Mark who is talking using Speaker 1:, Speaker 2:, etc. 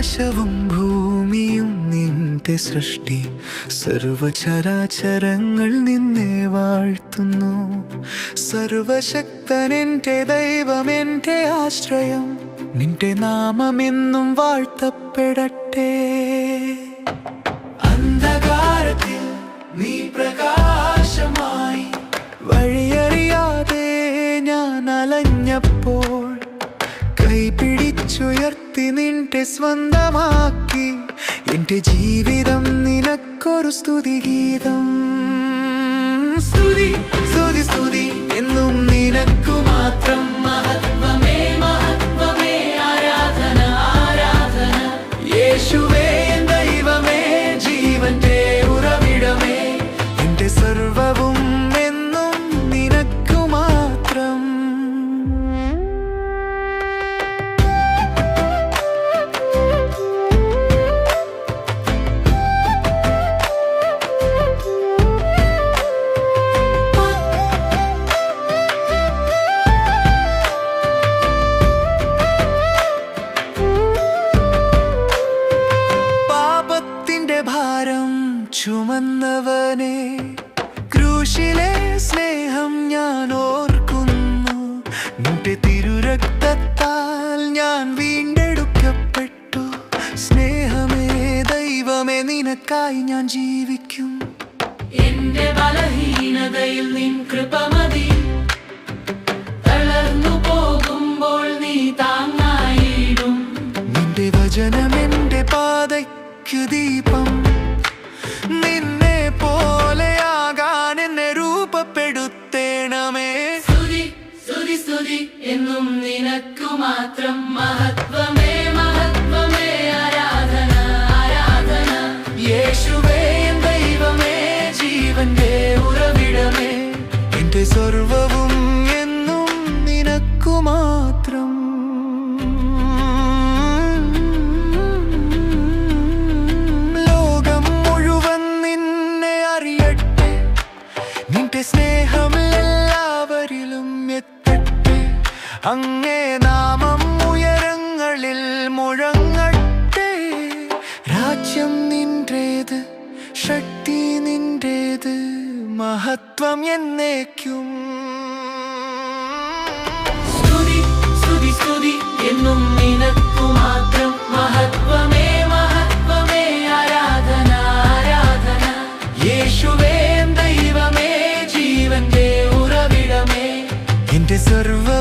Speaker 1: ആകാശവും ഭൂമിയും നിന്റെ സൃഷ്ടി. സർവചരാചരങ്ങൾ നിന്നെ വാഴ്ത്തുന്നു. സർവശക്തൻ എന്റെ ദൈവം എന്റെ ആശ്രയം. നിന്റെ നാമമെന്നും വാഴ്ത്തപ്പെടട്ടെ. അന്ധകാരത്തിൽ നീ പ്രകാശമായി വഴിയറിയാതെ ഞാൻ അലഞ്ഞപ്പോൾ കൈപിടിച്ചുയർത്തി നിന്റെ സ്വന്തമാക്കി. എന്റെ ജീവിതം നിനക്കൊരു സ്തുതിഗീതം സ്തുതി സ്തുതി സ്തുതി ചുമന്നവനെ ക്രൂശിലെ സ്നേഹം ഞാൻ ഓർക്കുന്നു. നിന്റെ തിരുരക്തത്താൽ ഞാൻ വീണ്ടെടുക്കപ്പെട്ടു. സ്നേഹമേ ദൈവമേ നിനക്കായി ഞാൻ ജീവിക്കും.
Speaker 2: എന്റെ ബലഹീനതയിൽ നിൻ കൃപമതി തളർന്നു പോകുമ്പോൾ നീ താങ്ങായിടും.
Speaker 1: നിന്റെ വചനം എന്റെ പാതയ്ക്ക് ദീപം. നിന്നെ പോലെയാകാൻ എന്നെ രൂപപ്പെടുത്തേണമേ.
Speaker 2: സ്തുതി സ്തുതി സ്തുതി എന്നും നിനക്കു മാത്രം മഹത്വമേ മഹത്വമേ ആരാധന ആരാധന.
Speaker 1: യേശുവേ ദൈവമേ ജീവന്റെ ഉറവിടമേ. എന്റെ സർവവും നിന്റെ സ്നേഹം എല്ലാവരിലും എത്തട്ടെ അങ്ങേ നാമം ഉയരങ്ങളിൽ മുഴങ്ങട്ടെ. രാജ്യം നിന്റേത് ശക്തി നിന്റേത് മഹത്വം എന്നേക്കും.
Speaker 2: സ്തുതി സ്തുതി സ്തുതി എന്നും सर्व